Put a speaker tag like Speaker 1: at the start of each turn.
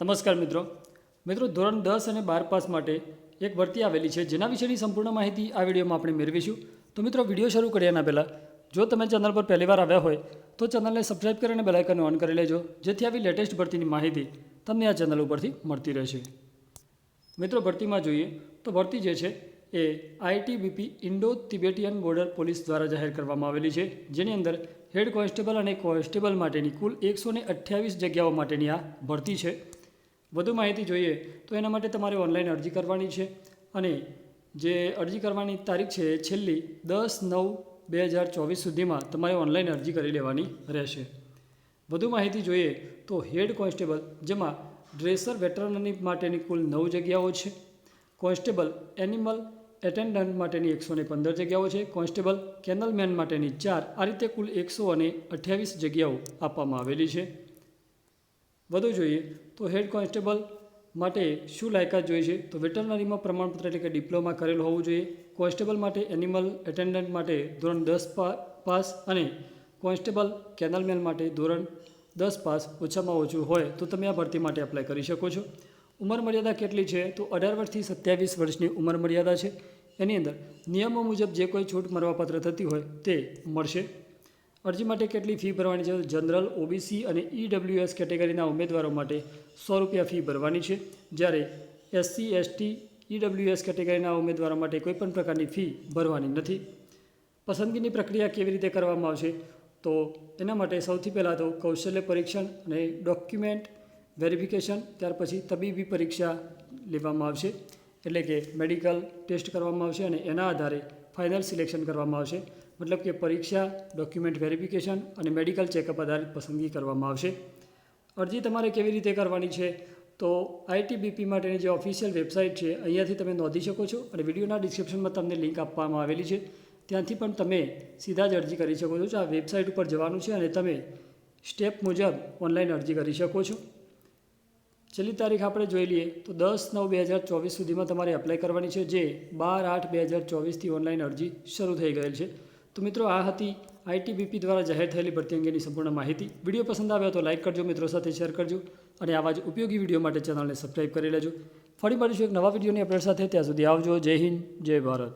Speaker 1: નમસ્કાર મિત્રો. મિત્રો ધોરણ દસ અને બાર પાસ માટે એક ભરતી આવેલી છે. જેના વિશેની સંપૂર્ણ માહિતી આ વિડીયોમાં આપણે મેળવીશું. તો મિત્રો વીડિયો શરૂ કર્યાના પહેલાં. જો તમે ચેનલ પર પહેલીવાર આવ્યા હોય, તો ચેનલને સબસ્ક્રાઈબ કરીને બેલાઇકન ઓન કરી લેજો. જેથી આવી લેટેસ્ટ ભરતીની માહિતી તમને આ ચેનલ ઉપરથી મળતી રહેશે. મિત્રો ભરતીમાં જોઈએ, તો ભરતી જે છે એ ITBP Indo Tibetan border police દ્વારા જાહેર કરવામાં આવેલી છે. જેની અંદર હેડ કોન્સ્ટેબલ અને કોન્સ્ટેબલ માટેની કુલ એકસો જગ્યાઓ માટેની આ ભરતી છે. વધુ માહિતી જોઈએ તો એના માટે તમારે ઓનલાઈન અરજી કરવાની છે અને જે અરજી કરવાની તારીખ છે એ છેલ્લી દસ નવ બે હજાર ચોવીસ સુધીમાં તમારે ઓનલાઈન અરજી કરી લેવાની રહેશે. વધુ માહિતી જોઈએ તો હેડ કોન્સ્ટેબલ, જેમાં ડ્રેસર વેટરનની માટેની કુલ નવ જગ્યાઓ છે. કોન્સ્ટેબલ, એનિમલ એટેન્ડન્ટ માટેની એકસો ને પંદર જગ્યાઓ છે. કોન્સ્ટેબલ, કેનલમેન માટેની ચાર, આ રીતે કુલ એકસો અને અઠ્યાવીસ જગ્યાઓ આપવામાં આવેલી છે. વધુ જોઈએ તો હેડ કોન્સ્ટેબલ માટે શું લાયકાત જોઈએ છે? તો વેટરનરીમાં પ્રમાણપત્ર એટલે કે ડિપ્લોમા કરેલ હોવું જોઈએ. કોન્સ્ટેબલ માટે એનિમલ એટેન્ડન્ટ માટે ધોરણ દસ પાસ અને કોન્સ્ટેબલ કેનલમેન માટે ધોરણ દસ પાસ ઓછામાં ઓછું હોય તો તમે આ ભરતી માટે એપ્લાય કરી શકો છો. ઉંમર મર્યાદા કેટલી છે? તો અઢાર વર્ષથી સત્યાવીસ વર્ષની ઉંમર મર્યાદા છે. એની અંદર નિયમો મુજબ જે કોઈ છૂટ મળવાપાત્ર થતી હોય તે મળશે. અરજી માટે કેટલી ફી ભરવાની છે? જનરલ ઓબીસી અને ઈડબ્લ્યુએસ કેટેગરીના ઉમેદવારો માટે સો રૂપિયા ફી ભરવાની છે. જ્યારે એસસી એસટી ઈડબ્લ્યુએસ કેટેગરીના ઉમેદવારો માટે કોઈપણ પ્રકારની ફી ભરવાની નથી. પસંદગીની પ્રક્રિયા કેવી રીતે કરવામાં આવશે? તો એના માટે સૌથી પહેલાં તો કૌશલ્ય પરીક્ષણ અને ડોક્યુમેન્ટ વેરિફિકેશન, ત્યાર પછી તબીબી પરીક્ષા લેવામાં આવશે. એટલે કે મેડિકલ ટેસ્ટ કરવામાં આવશે અને એના આધારે ફાઇનલ સિલેક્શન કરવામાં આવશે. મતલબ કે પરીક્ષા ડોક્યુમેન્ટ વેરિફિકેશન અને મેડિકલ ચેકઅપ આધારિત પસંદગી કરવામાં આવશે. અરજી તમારે કેવી રીતે કરવાની છે? તો આઈટીબીપી માટેની જે ઓફિશિયલ વેબસાઇટ છે, અહીંયાથી તમે નોંધી શકો છો અને વિડીયોના ડિસ્ક્રિપ્શનમાં તમને લિંક આપવામાં આવેલી છે. ત્યાંથી પણ તમે સીધા જ અરજી કરી શકો છો. આ વેબસાઇટ ઉપર જવાનું છે અને તમે સ્ટેપ મુજબ ઓનલાઈન અરજી કરી શકો છો. છેલ્લી તારીખ આપણે જોઈ લઈએ તો દસ નવ બે હજાર ચોવીસ સુધીમાં તમારે એપ્લાય કરવાની છે, જે બાર આઠ બે હજાર ચોવીસથી ઓનલાઈન અરજી શરૂ થઈ ગયેલ છે. તો મિત્રો, આ હતી આઈટીબીપી દ્વારા જાહેર થયેલી ભરતી અંગેની સંપૂર્ણ માહિતી. વીડિયો પસંદ આવ્યો તો લાઇક કરજો, મિત્રો સાથે શેર કરજો અને આવા જ ઉપયોગી વીડિયો માટે ચેનલને સબસ્ક્રાઈબ કરી લેજો. ફરી મળીશું એક નવા વિડીયોની અપડેટ સાથે. ત્યાં સુધી આવજો. જય હિન્દ, જય ભારત.